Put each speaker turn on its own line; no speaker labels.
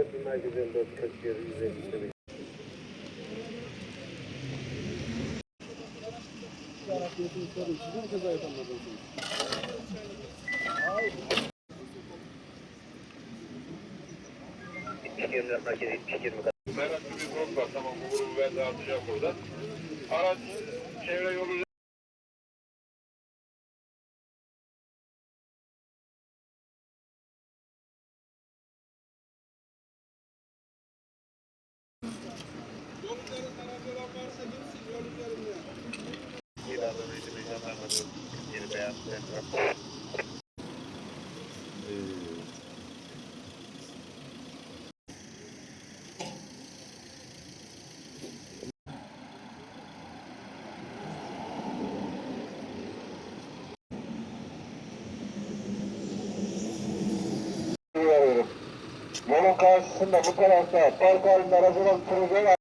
4 merkez 54 41 150
Merak bir var. Tamam bu grubu ben dağıtacağım burada. Araç
uyarıyorum. Yolun karşısında bu tarafta park halinde aracının sürücüler